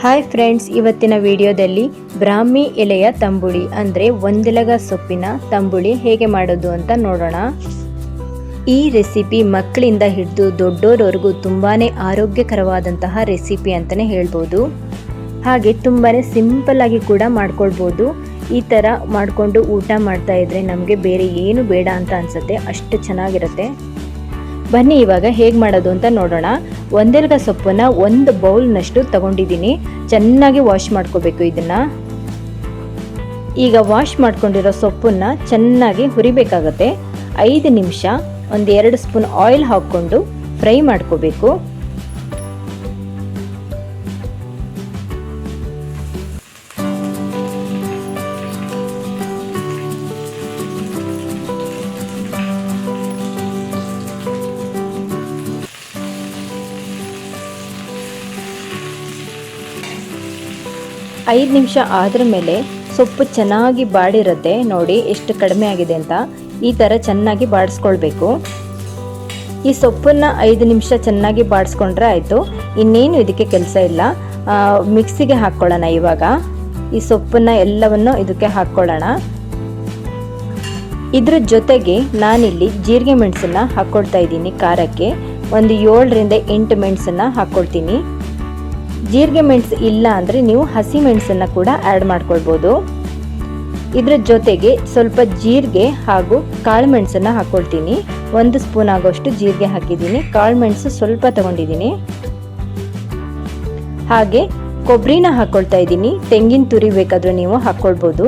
Hi friends ಇವತ್ತಿನ ವಿಡಿಯೋದಲ್ಲಿ ಬ್ರಾಹ್ಮಿ ಎಲೆಯ ತಂಬುಳಿ, ಅಂದರೆ ಒಂದೆಲಗ ಸೊಪ್ಪಿನ ತಂಬುಳಿ ಹೇಗೆ ಮಾಡೋದು ಅಂತ ನೋಡೋಣ. ಈ ರೆಸಿಪಿ ಮಕ್ಕಳಿಂದ ಹಿಡಿದು ದೊಡ್ಡೋರವರೆಗೂ ತುಂಬಾ ಆರೋಗ್ಯಕರವಾದಂತಹ ರೆಸಿಪಿ ಅಂತಲೇ ಹೇಳ್ಬೋದು. ಹಾಗೆ ತುಂಬಾ ಸಿಂಪಲ್ ಆಗಿ ಕೂಡ ಮಾಡ್ಕೊಳ್ಬೋದು. ಈ ಥರ ಮಾಡಿಕೊಂಡು ಊಟ ಮಾಡ್ತಾ ಇದ್ರೆ ನಮಗೆ ಬೇರೆ ಏನು ಬೇಡ ಅಂತ ಅನಿಸುತ್ತೆ, ಅಷ್ಟು ಚೆನ್ನಾಗಿರುತ್ತೆ. ಬನ್ನಿ, ಇವಾಗ ಹೇಗೆ ಮಾಡೋದು ಅಂತ ನೋಡೋಣ. ಒಂದೆಲ್ಗ ಸೊಪ್ಪನ್ನು ಒಂದು ಬೌಲ್ನಷ್ಟು ತಗೊಂಡಿದ್ದೀನಿ. ಚೆನ್ನಾಗಿ ವಾಶ್ ಮಾಡ್ಕೋಬೇಕು ಇದನ್ನು. ಈಗ ವಾಶ್ ಮಾಡ್ಕೊಂಡಿರೋ ಸೊಪ್ಪನ್ನು ಚೆನ್ನಾಗಿ ಹುರಿಬೇಕಾಗತ್ತೆ. ಐದು ನಿಮಿಷ, ಒಂದು ಎರಡು ಸ್ಪೂನ್ ಆಯಿಲ್ ಹಾಕ್ಕೊಂಡು ಫ್ರೈ ಮಾಡ್ಕೋಬೇಕು. ಐದು ನಿಮಿಷ ಆದ್ರ ಮೇಲೆ ಸೊಪ್ಪು ಚೆನ್ನಾಗಿ ಬಾಡಿರುತ್ತೆ ನೋಡಿ ಎಷ್ಟು ಕಡಿಮೆ ಆಗಿದೆ ಅಂತ ಈ ಥರ ಚೆನ್ನಾಗಿ ಬಾಡಿಸ್ಕೊಳ್ಬೇಕು. ಈ ಸೊಪ್ಪನ್ನು ಐದು ನಿಮಿಷ ಚೆನ್ನಾಗಿ ಬಾಡಿಸ್ಕೊಂಡ್ರೆ ಆಯಿತು. ಇನ್ನೇನು ಇದಕ್ಕೆ ಕೆಲಸ ಇಲ್ಲ. ಮಿಕ್ಸಿಗೆ ಹಾಕ್ಕೊಳ್ಳೋಣ ಇವಾಗ. ಈ ಸೊಪ್ಪನ್ನು ಎಲ್ಲವನ್ನು ಇದಕ್ಕೆ ಹಾಕ್ಕೊಳ್ಳೋಣ. ಇದ್ರ ಜೊತೆಗೆ ನಾನಿಲ್ಲಿ ಜೀರಿಗೆ ಮೆಣಸನ್ನು ಹಾಕ್ಕೊಳ್ತಾ ಇದ್ದೀನಿ ಖಾರಕ್ಕೆ. ಒಂದು ಏಳರಿಂದ ಎಂಟು ಮೆಣಸನ್ನು ಹಾಕ್ಕೊಳ್ತೀನಿ ಜೀರಿಗೆ ಮೆಣಸು ಇಲ್ಲ ಅಂದರೆ ನೀವು ಹಸಿ ಮೆಣಸನ್ನು ಕೂಡ ಆ್ಯಡ್ ಮಾಡ್ಕೊಳ್ಬೋದು. ಇದರ ಜೊತೆಗೆ ಸ್ವಲ್ಪ ಜೀರಿಗೆ ಹಾಗೂ ಕಾಳು ಮೆಣಸನ್ನು ಹಾಕ್ಕೊಳ್ತೀನಿ ಒಂದು ಸ್ಪೂನ್ ಆಗೋಷ್ಟು ಜೀರಿಗೆ ಹಾಕಿದ್ದೀನಿ. ಕಾಳು ಮೆಣಸು ಸ್ವಲ್ಪ ತಗೊಂಡಿದ್ದೀನಿ. ಹಾಗೆ ಕೊಬ್ಬರಿನ ಹಾಕ್ಕೊಳ್ತಾ ಇದ್ದೀನಿ. ತೆಂಗಿನ ತುರಿ ಬೇಕಾದರೂ ನೀವು ಹಾಕ್ಕೊಳ್ಬೋದು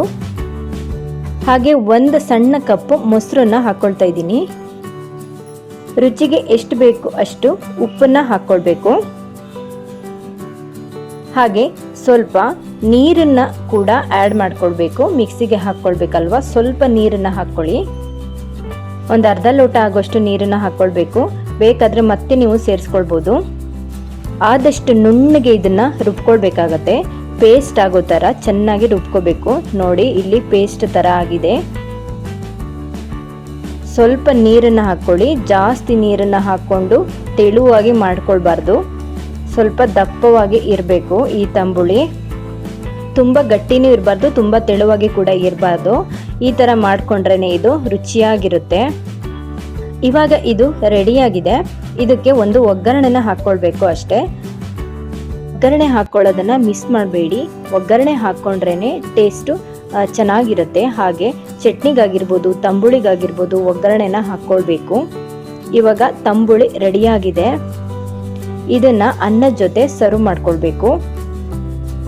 ಹಾಗೆ ಒಂದು ಸಣ್ಣ ಕಪ್ಪು ಮೊಸರನ್ನ ಹಾಕ್ಕೊಳ್ತಾ ಇದ್ದೀನಿ. ರುಚಿಗೆ ಎಷ್ಟು ಬೇಕು ಅಷ್ಟು ಉಪ್ಪನ್ನು ಹಾಕ್ಕೊಳ್ಬೇಕು ಹಾಗೆ ಸ್ವಲ್ಪ ನೀರನ್ನು ಕೂಡ ಆ್ಯಡ್ ಮಾಡ್ಕೊಳ್ಬೇಕು. ಮಿಕ್ಸಿಗೆ ಹಾಕ್ಕೊಳ್ಬೇಕಲ್ವಾ? ಸ್ವಲ್ಪ ನೀರನ್ನ ಹಾಕ್ಕೊಳ್ಳಿ. ಒಂದು ಅರ್ಧ ಲೋಟ ಆಗೋಷ್ಟು ನೀರನ್ನ ಹಾಕ್ಕೊಳ್ಬೇಕು. ಬೇಕಾದರೆ ಮತ್ತೆ ನೀವು ಸೇರಿಸ್ಕೊಳ್ಬೋದು. ಆದಷ್ಟು ನುಣ್ಣಗೆ ಇದನ್ನ ರುಬ್ಕೊಳ್ಬೇಕಾಗತ್ತೆ. ಪೇಸ್ಟ್ ಆಗೋ ಥರ ಚೆನ್ನಾಗಿ ರುಬ್ಕೋಬೇಕು. ನೋಡಿ, ಇಲ್ಲಿ ಪೇಸ್ಟ್ ಥರ ಆಗಿದೆ. ಸ್ವಲ್ಪ ನೀರನ್ನು ಹಾಕ್ಕೊಳ್ಳಿ. ಜಾಸ್ತಿ ನೀರನ್ನು ಹಾಕ್ಕೊಂಡು ತೆಳುವಾಗಿ ಮಾಡ್ಕೊಳ್ಬಾರ್ದು. ಸ್ವಲ್ಪ ದಪ್ಪವಾಗಿ ಇರಬೇಕು ಈ ತಂಬುಳಿ. ತುಂಬ ಗಟ್ಟಿನೂ ಇರಬಾರ್ದು, ತುಂಬ ತೆಳುವಾಗಿ ಕೂಡ ಇರಬಾರ್ದು. ಈ ಥರ ಮಾಡಿಕೊಂಡ್ರೇ ಇದು ರುಚಿಯಾಗಿರುತ್ತೆ. ಇವಾಗ ಇದು ರೆಡಿಯಾಗಿದೆ. ಇದಕ್ಕೆ ಒಂದು ಒಗ್ಗರಣೆನ ಹಾಕ್ಕೊಳ್ಬೇಕು ಅಷ್ಟೇ. ಒಗ್ಗರಣೆ ಹಾಕ್ಕೊಳ್ಳೋದನ್ನು ಮಿಸ್ ಮಾಡಬೇಡಿ. ಒಗ್ಗರಣೆ ಹಾಕ್ಕೊಂಡ್ರೇ ಟೇಸ್ಟು ಚೆನ್ನಾಗಿರುತ್ತೆ. ಹಾಗೆ ಚಟ್ನಿಗಾಗಿರ್ಬೋದು, ತಂಬುಳಿಗಾಗಿರ್ಬೋದು ಒಗ್ಗರಣೆನ ಹಾಕ್ಕೊಳ್ಬೇಕು ಇವಾಗ ತಂಬುಳಿ ರೆಡಿಯಾಗಿದೆ. ಇದನ್ನ ಅನ್ನದ ಜೊತೆ ಸರ್ವ್ ಮಾಡ್ಕೊಳ್ಬೇಕು.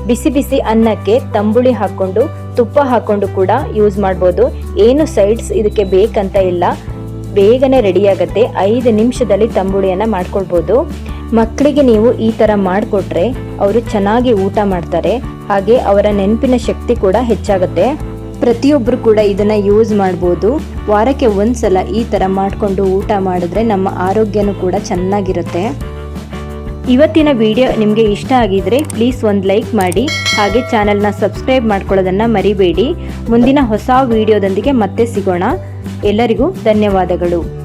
ಬಿಸಿ ಬಿಸಿ ಅನ್ನಕ್ಕೆ ತಂಬುಳಿ ಹಾಕೊಂಡು ತುಪ್ಪ ಹಾಕೊಂಡು ಕೂಡ ಯೂಸ್ ಮಾಡ್ಬೋದು. ಏನು ಸೈಡ್ಸ್ ಇದಕ್ಕೆ ಬೇಕಂತ ಇಲ್ಲ. ಬೇಗನೆ ರೆಡಿ ಆಗುತ್ತೆ. ಐದು ನಿಮಿಷದಲ್ಲಿ ತಂಬುಳಿಯನ್ನ ಮಾಡ್ಕೊಳ್ಬೋದು. ಮಕ್ಕಳಿಗೆ ನೀವು ಈ ಥರ ಮಾಡಿಕೊಟ್ರೆ ಅವರು ಚೆನ್ನಾಗಿ ಊಟ ಮಾಡ್ತಾರೆ. ಹಾಗೆ ಅವರ ನೆನಪಿನ ಶಕ್ತಿ ಕೂಡ ಹೆಚ್ಚಾಗುತ್ತೆ. ಪ್ರತಿಯೊಬ್ಬರು ಕೂಡ ಇದನ್ನ ಯೂಸ್ ಮಾಡ್ಬೋದು. ವಾರಕ್ಕೆ ಒಂದ್ಸಲ ಈ ಥರ ಮಾಡಿಕೊಂಡು ಊಟ ಮಾಡಿದ್ರೆ ನಮ್ಮ ಆರೋಗ್ಯನೂ ಕೂಡ ಚೆನ್ನಾಗಿರುತ್ತೆ. ಇವತ್ತಿನ ವಿಡಿಯೋ ನಿಮಗೆ ಇಷ್ಟ ಆಗಿದ್ರೆ ಪ್ಲೀಸ್ ಒಂದು ಲೈಕ್ ಮಾಡಿ, ಹಾಗೆ ಚಾನೆಲ್ನ ಸಬ್ಸ್ಕ್ರೈಬ್ ಮಾಡ್ಕೊಳ್ಳೋದನ್ನು ಮರಿಬೇಡಿ. ಮುಂದಿನ ಹೊಸ ವಿಡಿಯೋದೊಂದಿಗೆ ಮತ್ತೆ ಸಿಗೋಣ. ಎಲ್ಲರಿಗೂ ಧನ್ಯವಾದಗಳು.